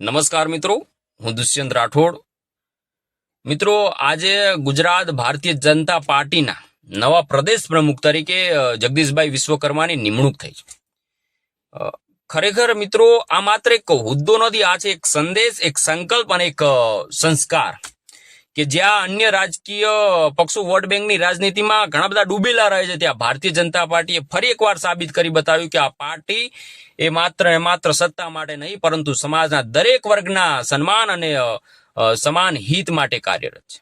નમસ્કાર મિત્રો, હું દુષ્યંત રાઠોડ. મિત્રો, આજે ગુજરાત ભારતીય જનતા પાર્ટીના નવા પ્રદેશ પ્રમુખ તરીકે જગદીશભાઈ વિશ્વકર્માની નિમણૂક થઈ છે. ખરેખર મિત્રો, આ માત્ર એક હોદ્દો નથી, આ છે એક સંદેશ, એક સંકલ્પ અને એક સંસ્કાર. કે જ્યાં અન્ય રાજકીય પક્ષો વોટ બેંકની રાજનીતિમાં ઘણા બધા ડૂબેલા રહે છે, ત્યાં ભારતીય જનતા પાર્ટીએ ફરી એકવાર સાબિત કરી બતાવ્યું કે આ પાર્ટી એ માત્ર ને માત્ર સત્તા માટે નહીં, પરંતુ સમાજના દરેક વર્ગના સન્માન અને સમાન હિત માટે કાર્યરત છે.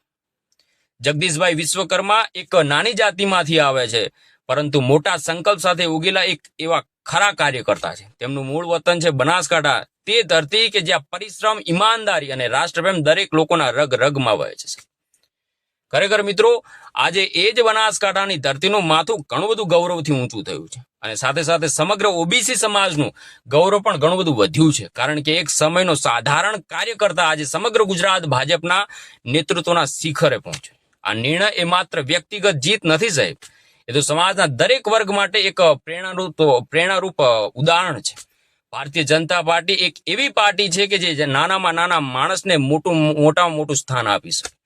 જગદીશભાઈ વિશ્વકર્મા એક નાની જાતિમાંથી આવે છે, પરંતુ મોટા સંકલ્પ સાથે ઉગેલા એક એવા ખરા કાર્યકર્તા છે. તેમનું મૂળ વતન છે બનાસકાંઠા. તે ધરતી કે જ્યાં પરિશ્રમ, ઈમાનદારી અને રાષ્ટ્રપ્રેમ દરેક લોકોના રગ રગમાં વહે છે. ખરેખર મિત્રો, આજે એ જ બનાસકાંઠાની ધરતીનું માથું ઘણું બધું ગૌરવથી ઊંચું થયું છે. અને સાથે સાથે સમગ્ર ઓબીસી સમાજનું ગૌરવ પણ ઘણું બધું વધ્યું છે. કારણ કે એક સમયનો સાધારણ કાર્યકર્તા આજે સમગ્ર ગુજરાત ભાજપના નેતૃત્વના શિખરે પહોંચ્યો. આ નિર્ણય એ માત્ર વ્યક્તિગત જીત નથી સાહેબ. એ તો સમાજના દરેક વર્ગ માટે એક પ્રેરણારૂપ પ્રેરણારૂપ ઉદાહરણ છે. ભારતીય જનતા પાર્ટી એક એવી પાર્ટી છે કે જે નાનામાં નાના માણસને મોટું મોટામાં મોટું સ્થાન આપી શકે.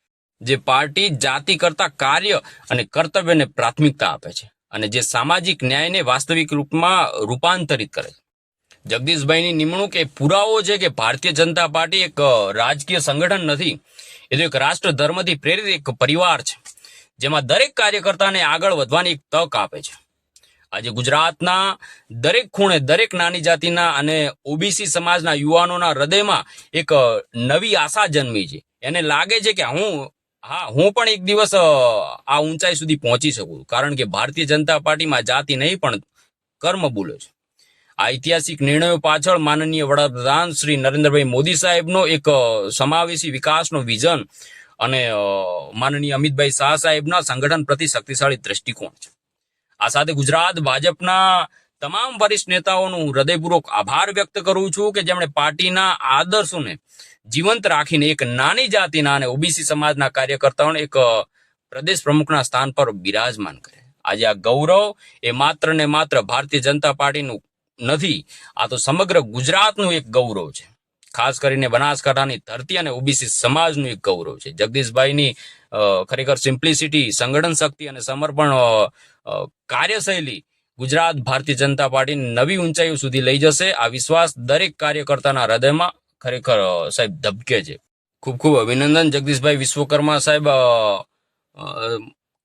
જે પાર્ટી જાતિ કરતા કાર્ય અને કર્તવ્યને પ્રાથમિકતા આપે છે અને જે સામાજિક ન્યાયને વાસ્તવિક રૂપમાં રૂપાંતરિત કરે છે. જગદીશભાઈની નિમણૂક એ પુરાવો છે કે ભારતીય જનતા પાર્ટી એક રાજકીય સંગઠન નથી. એ તો એક રાષ્ટ્ર ધર્મથી પ્રેરિત એક પરિવાર છે. જેમાં દરેક કાર્યકર્તાને આગળ વધવાની તક આપે છે. આજે ગુજરાતના દરેક ખૂણે દરેક નાની જાતિના અને ઓબીસી સમાજના યુવાનોના હૃદયમાં એક નવી આશા જન્મી છે. એને લાગે છે કે હું, હા, હું પણ એક દિવસ આ ઊંચાઈ સુધી પહોંચી શકું. કારણ કે ભારતીય જનતા પાર્ટીમાં જાતિ નહીં, પણ કર્મ બોલે છે. આ ઐતિહાસિક નિર્ણયો પાછળ માનનીય વડાપ્રધાન શ્રી નરેન્દ્રભાઈ મોદી સાહેબનો એક સમાવેશી વિકાસનો વિઝન અને માનનીય અમિતભાઈ શાહ સાહેબના સંગઠન પ્રતિ શક્તિશાળી દ્રષ્ટિકોણ છે. આ સાથે ગુજરાત ભાજપના તમામ વરિષ્ઠ નેતાઓનું હૃદયપૂર્વક આભાર વ્યક્ત કરું છું કે જેમણે પાર્ટીના આદર્શોને જીવંત રાખીને એક નાની જાતિના અને ઓબીસી સમાજના કાર્યકર્તાઓને એક પ્રદેશ પ્રમુખના સ્થાન પર બિરાજમાન કરે આજે આ ગૌરવ એ માત્ર ને માત્ર ભારતીય જનતા પાર્ટીનું નથી, આ તો સમગ્ર ગુજરાતનું એક ગૌરવ છે. ખાસ કરીને બનાસકાંઠાની ધરતી અને ઓબીસી સમાજનું એક ગૌરવ છે. જગદીશભાઈની ખરેખર સિમ્પ્લિસિટી સંગઠન શક્તિ અને સમર્પણ કાર્યશૈલી ગુજરાત ભારતીય જનતા પાર્ટીની નવી ઊંચાઈઓ સુધી લઈ જશે. આ વિશ્વાસ દરેક કાર્યકર્તાના હૃદયમાં ખરેખર સાહેબ ધબકે છે. ખૂબ ખૂબ અભિનંદન જગદીશભાઈ વિશ્વકર્મા સાહેબ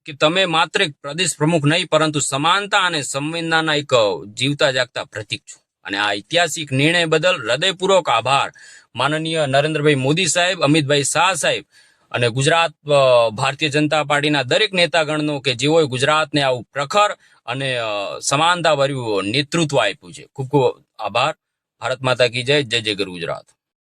કે તમે માત્ર એક પ્રદેશ પ્રમુખ નહીં, પરંતુ સમાનતા અને સંવેદનાના એક જીવતા જાગતા પ્રતીક છો. અને આ ઐતિહાસિક નિર્ણય બદલ હૃદયપૂર્વક આભાર. માનનીય નરેન્દ્રભાઈ મોદી સાહેબ, અમિતભાઈ શાહ સાહેબ અને ગુજરાત ભારતીય જનતા પાર્ટીના દરેક નેતાગણનો કે જેઓએ ગુજરાતને આવું પ્રખર અને સમાનતાભર્યું નેતૃત્વ આપ્યું છે. ખૂબ ખૂબ આભાર. ભારત માતા કી જય જય જય ગુજરાત.